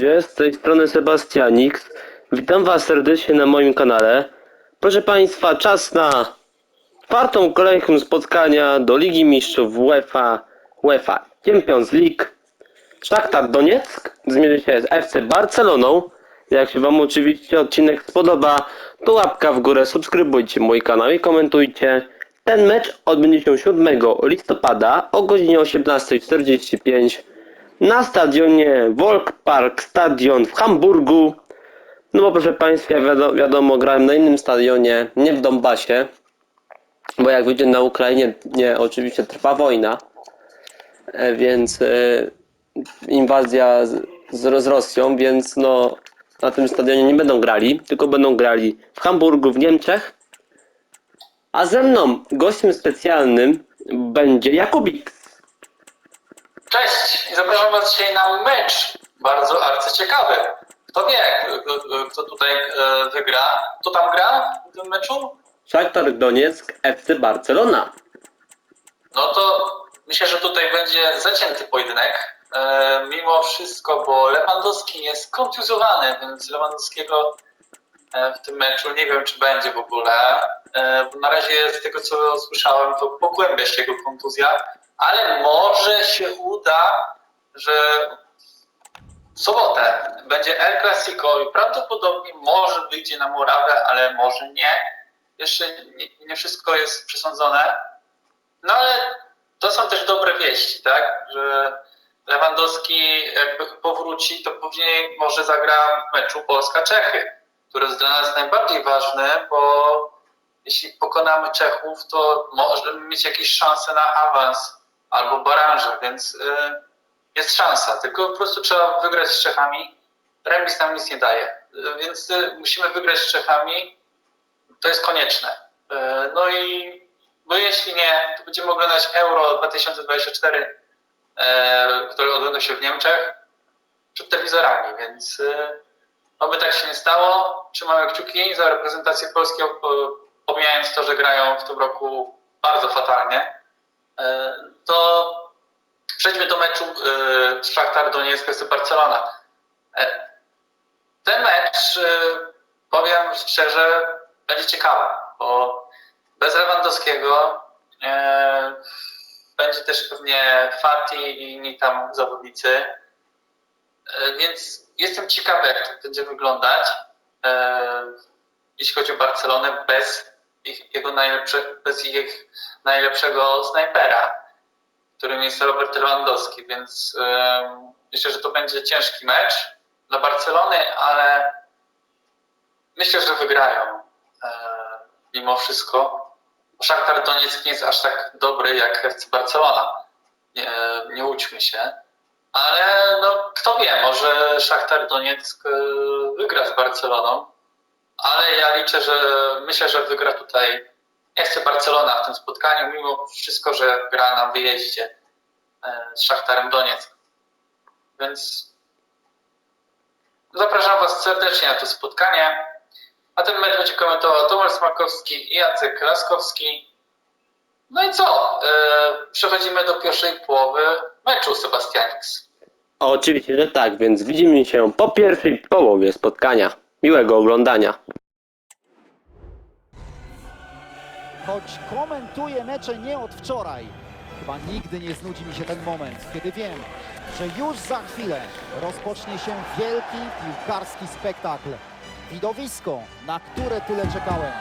Z tej strony Sebastianix. Witam Was serdecznie na moim kanale. Proszę Państwa, czas na czwartą kolejkę spotkania do Ligi Mistrzów UEFA, UEFA Champions League. Szachtar Donieck zmierzy się z FC Barceloną. Jak się Wam oczywiście odcinek spodoba, to łapka w górę, subskrybujcie mój kanał i komentujcie. Ten mecz odbędzie się 7 listopada o godzinie 18.45 na stadionie Volk Park Stadion w Hamburgu. No bo proszę Państwa, wiadomo, wiadomo, grałem na innym stadionie, nie w Donbasie, bo jak wiecie na Ukrainie nie, oczywiście trwa wojna, e, więc e, inwazja z, z, z Rosją, więc no na tym stadionie nie będą grali, tylko będą grali w Hamburgu w Niemczech. A ze mną gościem specjalnym będzie Jakubik. Cześć i zapraszam Was dzisiaj na mecz bardzo arcyciekawy. Kto wie, kto tutaj e, wygra? Kto tam gra w tym meczu? Szachtar Donieck, FC Barcelona. No to myślę, że tutaj będzie zacięty pojedynek. E, mimo wszystko, bo Lewandowski jest kontuzjowany, więc Lewandowskiego e, w tym meczu nie wiem, czy będzie w ogóle. Bo na razie z tego, co słyszałem, to pogłębia się jego kontuzja, ale może się uda, że w sobotę będzie El Clasico i prawdopodobnie może wyjdzie na murawę, ale może nie. Jeszcze nie, nie wszystko jest przesądzone. No ale to są też dobre wieści, tak? Że Lewandowski jakby powróci, to później może zagra w meczu Polska-Czechy, który jest dla nas najbardziej ważny, bo jeśli pokonamy Czechów, to możemy mieć jakieś szanse na awans albo baranże, więc y, jest szansa. Tylko po prostu trzeba wygrać z Czechami. Remis nam nic nie daje. Y, Więc y, musimy wygrać z Czechami. To jest konieczne. No i bo jeśli nie, to będziemy oglądać Euro 2024, e, które odbędą się w Niemczech przed telewizorami, więc oby tak się nie stało. Trzymamy kciuki za reprezentację Polski, pomijając to, że grają w tym roku bardzo fatalnie. E, To przejdźmy do meczu e, Szachtar Donieck z Barcelona. E, Ten mecz, e, powiem szczerze, będzie ciekawy, bo bez Lewandowskiego e, będzie też pewnie Fati i inni tam zawodnicy. E, więc jestem ciekawy, jak to będzie wyglądać, e, jeśli chodzi o Barcelonę, bez ich, jego najlepsze, bez ich najlepszego snajpera, którym jest Robert Lewandowski. Więc e, myślę, że to będzie ciężki mecz dla Barcelony, ale myślę, że wygrają e, mimo wszystko. Szachtar Donieck nie jest aż tak dobry jak FC Barcelona. Nie, nie łudźmy się. Ale no, kto wie, może Szachtar Donieck e, wygra z Barceloną. Ale ja liczę, że myślę, że wygra tutaj FC Barcelona w tym spotkaniu, mimo wszystko, że gra na wyjeździe e, z Szachtarem Donieck. Więc zapraszam Was serdecznie na to spotkanie. A ten mecz będzie komentował Tomasz Smakowski i Jacek Laskowski. No i co? Yy, przechodzimy do pierwszej połowy meczu Sebastianix. Oczywiście, że tak, więc widzimy się po pierwszej połowie spotkania. Miłego oglądania. Choć komentuję mecze nie od wczoraj, chyba nigdy nie znudzi mi się ten moment, kiedy wiem, że już za chwilę rozpocznie się wielki piłkarski spektakl. Widowisko, na które tyle czekałem.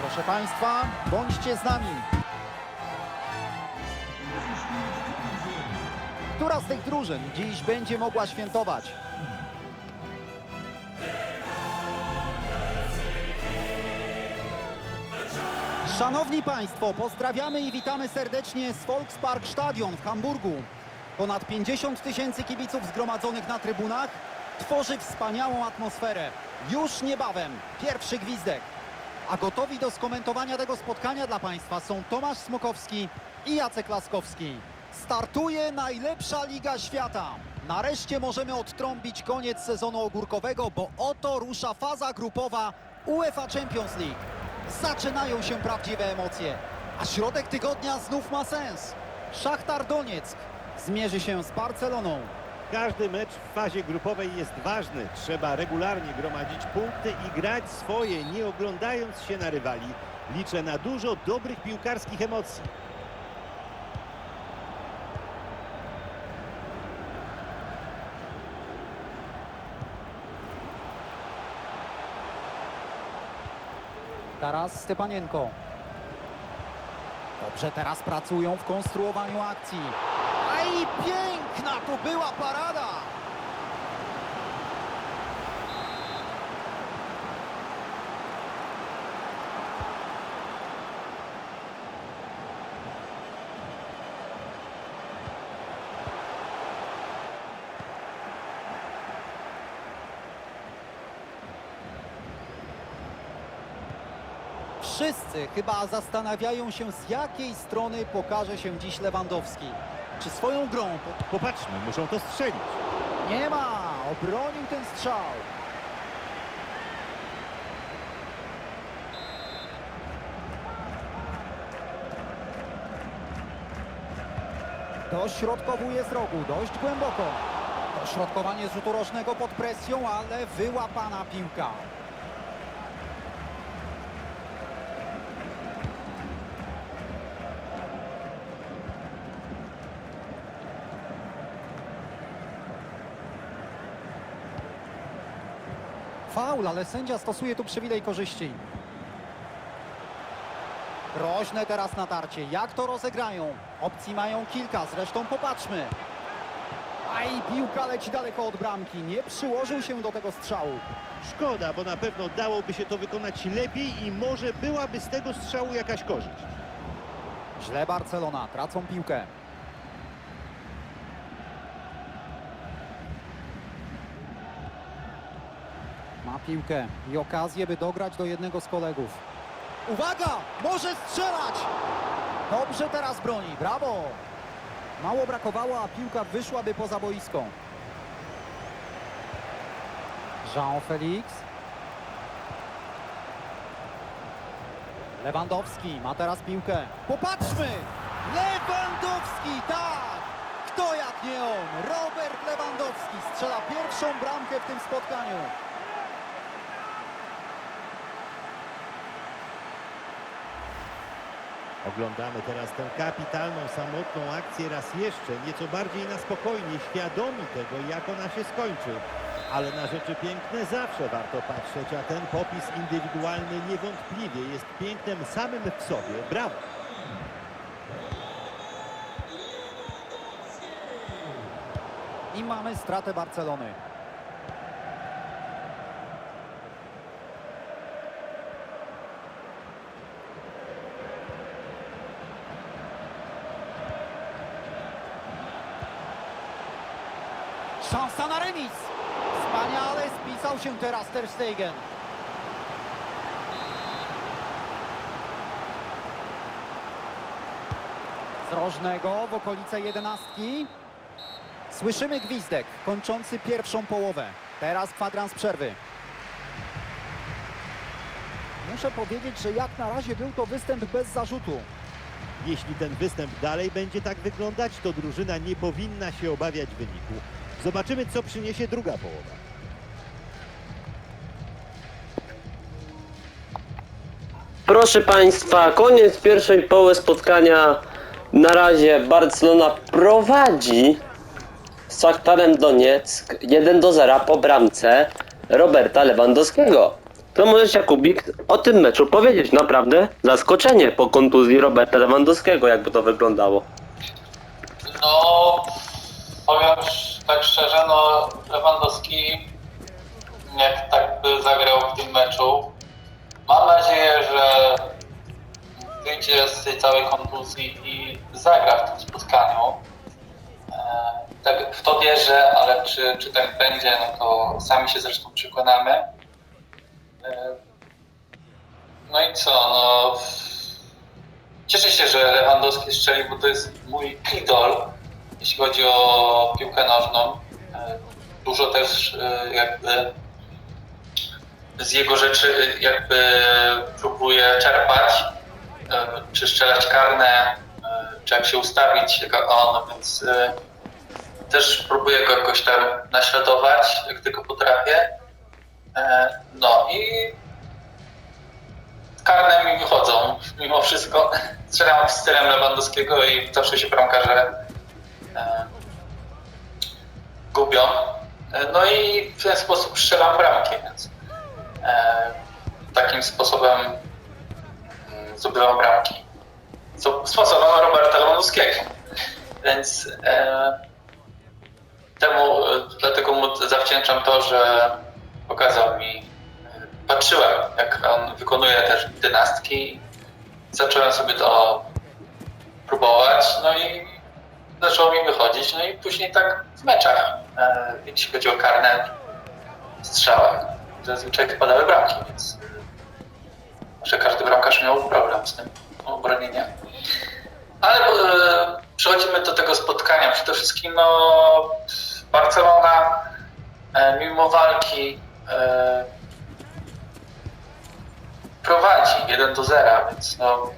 Proszę Państwa, bądźcie z nami. Która z tych drużyn dziś będzie mogła świętować? Szanowni Państwo, pozdrawiamy i witamy serdecznie z Volkspark Stadion w Hamburgu. Ponad 50 tysięcy kibiców zgromadzonych na trybunach tworzy wspaniałą atmosferę. Już niebawem pierwszy gwizdek. A gotowi do skomentowania tego spotkania dla Państwa są Tomasz Smokowski i Jacek Laskowski. Startuje najlepsza Liga Świata. Nareszcie możemy odtrąbić koniec sezonu ogórkowego, bo oto rusza faza grupowa UEFA Champions League. Zaczynają się prawdziwe emocje, a środek tygodnia znów ma sens. Szachtar Donieck zmierzy się z Barceloną. każdy mecz w fazie grupowej jest ważny. Trzeba regularnie gromadzić punkty i grać swoje, nie oglądając się na rywali. Liczę na dużo dobrych piłkarskich emocji. Teraz Stepanienko. Dobrze teraz pracują w konstruowaniu akcji. A i piękna to była parada! Wszyscy chyba zastanawiają się, z jakiej strony pokaże się dziś Lewandowski. Czy swoją grą po- Popatrzmy, muszą to strzelić. nie ma, obronił ten strzał. Dośrodkowuje z rogu, dość głęboko. Dośrodkowanie z rzutu rożnego pod presją, ale wyłapana piłka. Faul, ale sędzia stosuje tu przywilej korzyści. Groźne teraz natarcie. Jak to rozegrają? Opcji mają kilka, zresztą popatrzmy. A i piłka leci daleko od bramki. Nie przyłożył się do tego strzału. Szkoda, bo na pewno dałoby się to wykonać lepiej i może byłaby z tego strzału jakaś korzyść. Źle Barcelona, tracą piłkę. Piłkę i okazję, by dograć do jednego z kolegów. Uwaga! Może strzelać! Dobrze teraz broni, brawo! Mało brakowało, a piłka wyszłaby poza boisko. Jean Felix. Lewandowski ma teraz piłkę. Popatrzmy! Lewandowski, tak! Kto jak nie on? Robert Lewandowski strzela pierwszą bramkę w tym spotkaniu. Oglądamy teraz tę kapitalną, samotną akcję raz jeszcze, nieco bardziej na spokojnie, świadomi tego, jak ona się skończy. Ale na rzeczy piękne zawsze warto patrzeć, a ten popis indywidualny niewątpliwie jest pięknem samym w sobie. Brawo! I mamy stratę Barcelony. Szansa na remis. Wspaniale spisał się teraz Ter Stegen. Rożnego w okolice jedenastki. Słyszymy gwizdek kończący pierwszą połowę. Teraz kwadrans przerwy. Muszę powiedzieć, że jak na razie był to występ bez zarzutu. Jeśli ten występ dalej będzie tak wyglądać, to drużyna nie powinna się obawiać wyniku. Zobaczymy, co przyniesie druga połowa. Proszę Państwa, koniec pierwszej połowy spotkania. Na razie Barcelona prowadzi z Szachtarem Donieck 1 do 0 po bramce Roberta Lewandowskiego. To możesz Jakubik o tym meczu powiedzieć. Naprawdę zaskoczenie po kontuzji Roberta Lewandowskiego, jakby to wyglądało. No, powiem tak szczerze, no Lewandowski nie tak by zagrał w tym meczu. Mam nadzieję, że wyjdzie z tej całej kontuzji i zagra w tym spotkaniu. E, Tak w to wierzę, ale czy, czy tak będzie, no to sami się zresztą przekonamy. E, No i co, no Cieszę się, że Lewandowski strzelił, bo to jest mój idol, jeśli chodzi o piłkę nożną. E, Dużo też e, jakby z jego rzeczy e, jakby próbuję czerpać, czy strzelać karne, czy jak się ustawić jak on, więc też próbuję go jakoś tam naśladować, jak tylko potrafię. No i karne mi wychodzą mimo wszystko. Strzelam stylem Lewandowskiego i zawsze się bramkarze gubią. E, No i w ten sposób strzelam bramki, więc e, takim sposobem mm, zdobywam bramki. Co Roberta Lewandowskiego. Więc e, temu, dlatego mu zawdzięczam to, że pokazał mi, patrzyłem jak on wykonuje też dynastki, zacząłem sobie to próbować, no i zaczęło mi wychodzić, no i później tak w meczach, e, jeśli chodzi o karne strzałach, zazwyczaj wpadały bramki, więc że każdy bramkarz miał problem z tym obronieniem. Ale e, przechodzimy do tego spotkania. Przede wszystkim no, Barcelona e, mimo walki e, prowadzi 1 do 0, więc no,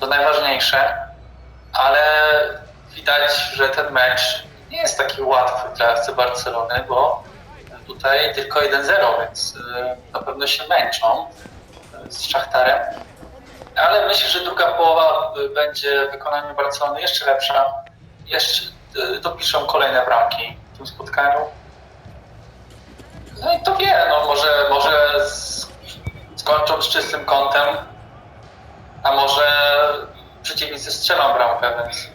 to najważniejsze. Ale widać, że ten mecz nie jest taki łatwy dla FC Barcelony, bo tutaj tylko 1-0, więc e, na pewno się męczą e, z Szachtarem. Ale myślę, że druga połowa y, będzie w wykonaniu Barcelony jeszcze lepsza. Jeszcze y, dopiszą kolejne bramki w tym spotkaniu. No i to wie, no może, może skończą z czystym kątem, a może przeciwnicy strzelą bramkę, więc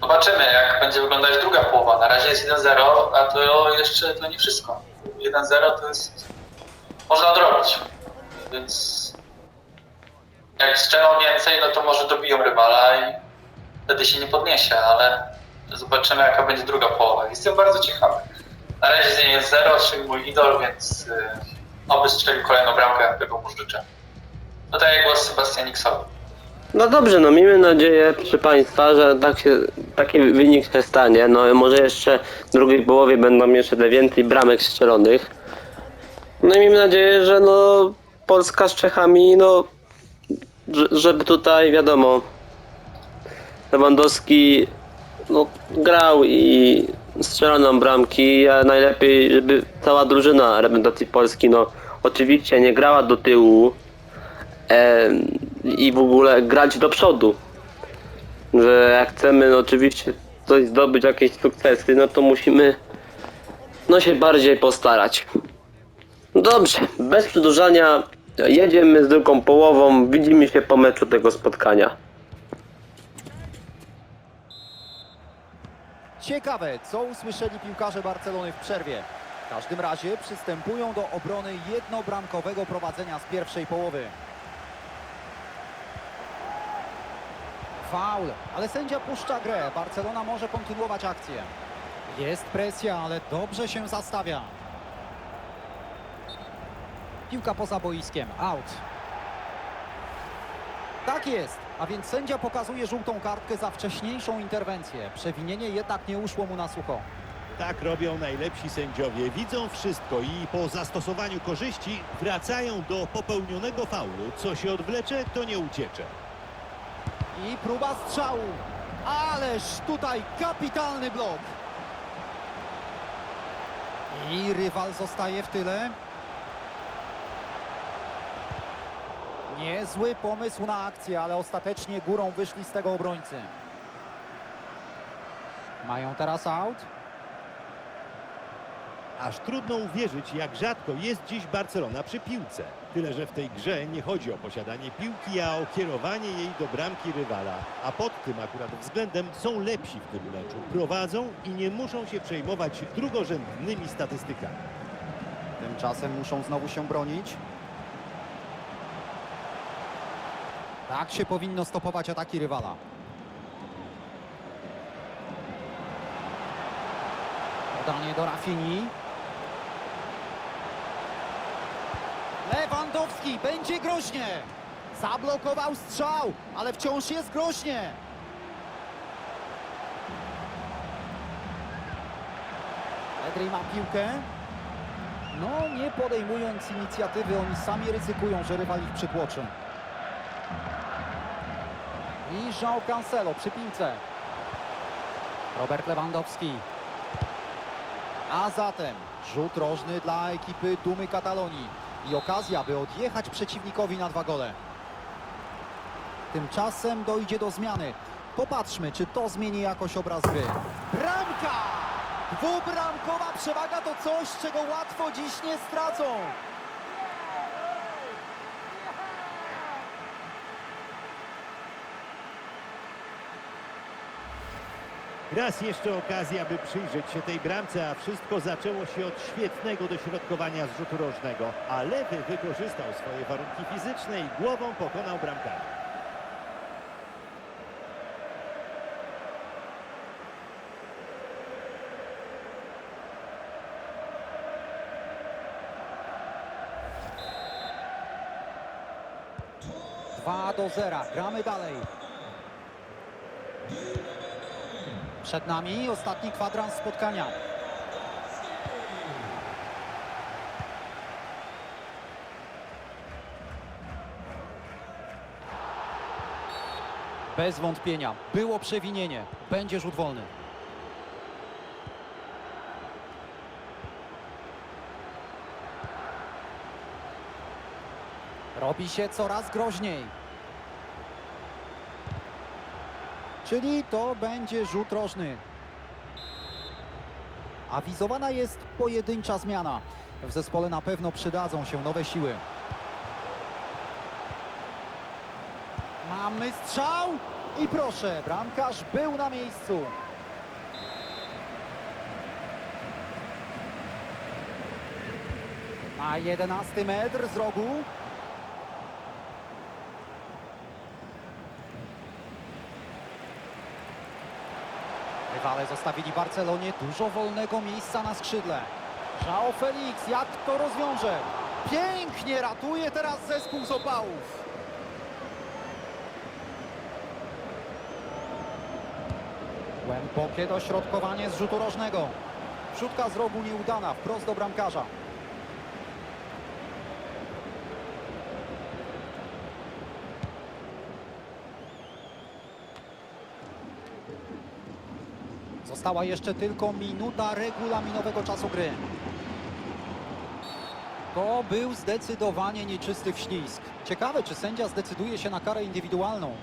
zobaczymy jak będzie wyglądać druga połowa. Na razie jest 1-0, a to jeszcze to nie wszystko. 1-0 to jest... można odrobić, więc jak strzelą więcej, no to może dobiją rywala i wtedy się nie podniesie, ale zobaczymy jaka będzie druga połowa. Jestem bardzo ciekawy. Na razie jest 0, czyli mój idol, więc y, oby strzelił kolejną bramkę, tego mu życzę. Dodaję głos Sebastianiksowi. No dobrze, no miejmy nadzieję, proszę Państwa, że tak się, taki wynik się stanie. No może jeszcze w drugiej połowie będą jeszcze te więcej bramek strzelonych. No i miejmy nadzieję, że no Polska z Czechami, no że- żeby tutaj wiadomo Lewandowski no, grał i strzelał nam bramki, a najlepiej, żeby cała drużyna reprezentacji Polski, no oczywiście nie grała do tyłu, em, i w ogóle grać do przodu. Że jak chcemy no, oczywiście coś zdobyć, jakieś sukcesy, no to musimy no się bardziej postarać. Dobrze, bez przedłużania jedziemy z drugą połową, widzimy się po meczu tego spotkania. Ciekawe, co usłyszeli piłkarze Barcelony w przerwie. W każdym razie przystępują do obrony jednobramkowego prowadzenia z pierwszej połowy. Faul, ale sędzia puszcza grę. Barcelona może kontynuować akcję. Jest presja, ale dobrze się zastawia. Piłka poza boiskiem, out. Tak jest, a więc sędzia pokazuje żółtą kartkę za wcześniejszą interwencję. Przewinienie jednak nie uszło mu na sucho. Tak robią najlepsi sędziowie. Widzą wszystko i po zastosowaniu korzyści wracają do popełnionego faulu. Co się odwlecze, to nie uciecze. I próba strzału. Ależ tutaj kapitalny blok. I rywal zostaje w tyle. Niezły pomysł na akcję, ale ostatecznie górą wyszli z tego obrońcy. Mają teraz out. Aż trudno uwierzyć, jak rzadko jest dziś Barcelona przy piłce. Tyle, że w tej grze nie chodzi o posiadanie piłki, a o kierowanie jej do bramki rywala. A pod tym akurat względem są lepsi w tym meczu. Prowadzą i nie muszą się przejmować drugorzędnymi statystykami. Tymczasem muszą znowu się bronić. Tak się powinno stopować ataki rywala. Podanie do Rafini. Lewandowski będzie groźnie. Zablokował strzał, ale wciąż jest groźnie. Pedri ma piłkę. No, nie podejmując inicjatywy, oni sami ryzykują, że rywal ich przytłoczy. I Jean Cancelo przy piłce. Robert Lewandowski. A zatem rzut rożny dla ekipy Dumy Katalonii i okazja, by odjechać przeciwnikowi na dwa gole. Tymczasem dojdzie do zmiany. Popatrzmy, czy to zmieni jakoś obraz gry. Bramka! Dwubramkowa przewaga to coś, czego łatwo dziś nie stracą. Raz jeszcze okazja, by przyjrzeć się tej bramce, a wszystko zaczęło się od świetnego dośrodkowania z rzutu rożnego. A lewy wykorzystał swoje warunki fizyczne i głową pokonał bramkarza. Do zera. Gramy dalej. Przed nami ostatni kwadrans spotkania. Bez wątpienia. Było przewinienie. Będzie rzut wolny. Robi się coraz groźniej. Czyli to będzie rzut rożny. Awizowana jest pojedyncza zmiana. W zespole na pewno przydadzą się nowe siły. Mamy strzał i proszę, bramkarz był na miejscu. Na 11 metr z rogu. Rywale zostawili Barcelonie dużo wolnego miejsca na skrzydle. João Felix, jak to rozwiąże? Pięknie ratuje teraz zespół z opałów. Głębokie dośrodkowanie z rzutu rożnego. Wrzutka z rogu nieudana, wprost do bramkarza. Została jeszcze tylko minuta regulaminowego czasu gry. To był zdecydowanie nieczysty wślizg. Ciekawe, czy sędzia zdecyduje się na karę indywidualną.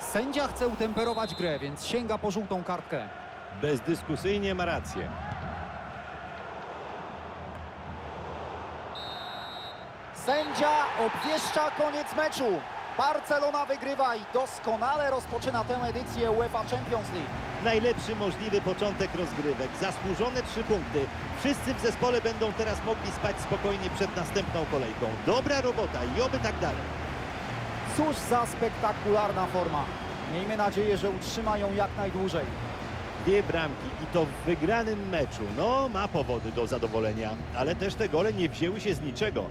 Sędzia chce utemperować grę, więc sięga po żółtą kartkę. Bezdyskusyjnie ma rację. Sędzia obwieszcza koniec meczu. Barcelona wygrywa i doskonale rozpoczyna tę edycję UEFA Champions League. Najlepszy możliwy początek rozgrywek. Zasłużone trzy punkty. Wszyscy w zespole będą teraz mogli spać spokojnie przed następną kolejką. Dobra robota i oby tak dalej. Cóż za spektakularna forma. Miejmy nadzieję, że utrzyma ją jak najdłużej. Dwie bramki i to w wygranym meczu. No, ma powody do zadowolenia, ale też te gole nie wzięły się z niczego.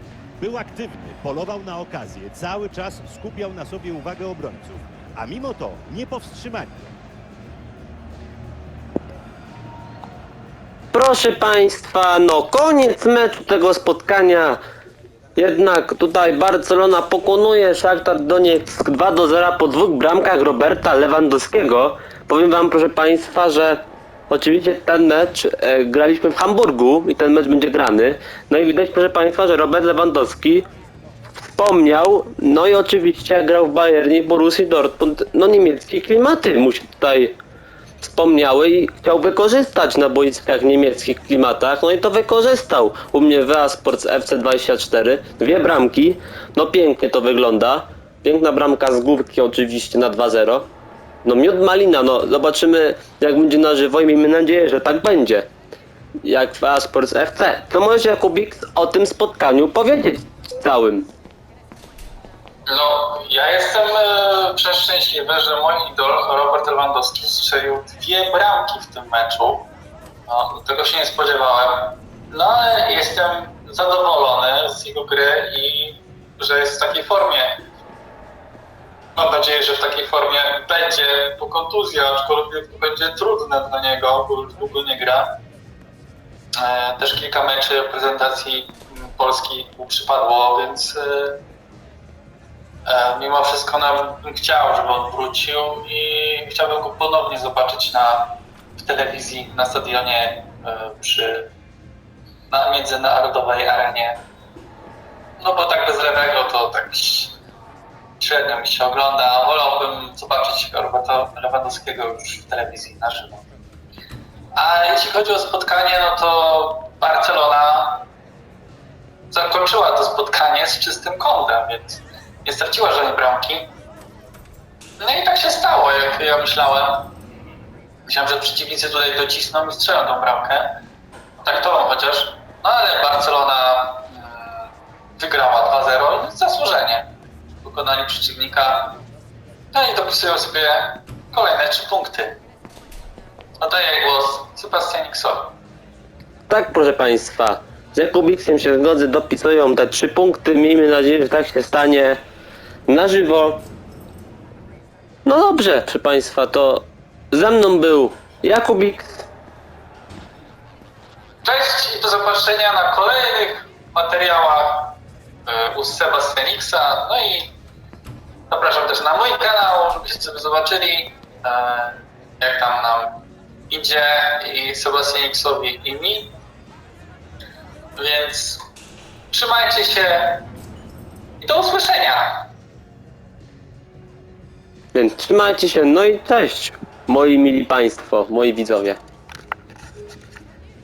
Był aktywny, polował na okazję, cały czas skupiał na sobie uwagę obrońców. A mimo to nie powstrzymali. go. Proszę Państwa, no koniec meczu tego spotkania. Jednak tutaj Barcelona pokonuje Szachtar Donieck 2 do 0 po dwóch bramkach Roberta Lewandowskiego. Powiem Wam proszę Państwa, że oczywiście ten mecz e, graliśmy w Hamburgu i ten mecz będzie grany. No i widać proszę Państwa, że Robert Lewandowski wspomniał, no i oczywiście grał w Bayernie Borussii Dortmund, no niemieckie klimaty mu się tutaj wspomniały i chciał wykorzystać na boiskach niemieckich klimatach, no i to wykorzystał. U mnie w Sports FC24, dwie bramki, no pięknie to wygląda. Piękna bramka z główki oczywiście na 2-0. No miód malina, no zobaczymy jak będzie na żywo i miejmy nadzieję, że tak będzie. Jak w Sports FC. To może Jakubik o tym spotkaniu powiedzieć całym. No, ja jestem e, przeszczęśliwy, że mój idol Robert Lewandowski strzelił dwie bramki w tym meczu. No, tego się nie spodziewałem. No, ale jestem zadowolony z jego gry i że jest w takiej formie. Mam nadzieję, że w takiej formie będzie po kontuzji, aczkolwiek to będzie trudne dla niego, bo już długo nie gra. E, też kilka meczy reprezentacji Polski mu przypadło, więc e, E, mimo wszystko bym chciał, żeby on wrócił i chciałbym go ponownie zobaczyć na, w telewizji, na stadionie przy na międzynarodowej arenie. No bo tak bez lewego to tak średnio mi się ogląda. Wolałbym zobaczyć Lewandowskiego już w telewizji na żywo. A jeśli chodzi o spotkanie, no to Barcelona zakończyła to spotkanie z czystym kątem, więc nie straciła żadnej bramki. No i tak się stało, jak ja myślałem. Myślałem, że przeciwnicy tutaj docisną i strzelą tą bramkę. Taktowo chociaż. No ale Barcelona mm, wygrała 2-0 i zasłużenie. Pokonali przeciwnika. No i dopisują sobie kolejne trzy punkty. Oddaję głos Sebastianiksowi. Tak, proszę Państwa, z Jakubiksem się zgodzę, dopisują te trzy punkty. Miejmy nadzieję, że tak się stanie na żywo. No dobrze, proszę Państwa, to ze mną był Jakubiks. Cześć i do zobaczenia na kolejnych materiałach e, u Sebastianiksa. No i zapraszam też na mój kanał, żebyście sobie zobaczyli, e, jak tam nam idzie i Sebastianiksowi i mi. Więc trzymajcie się i do usłyszenia. Więc trzymajcie się, no i cześć, moi mili Państwo, moi widzowie.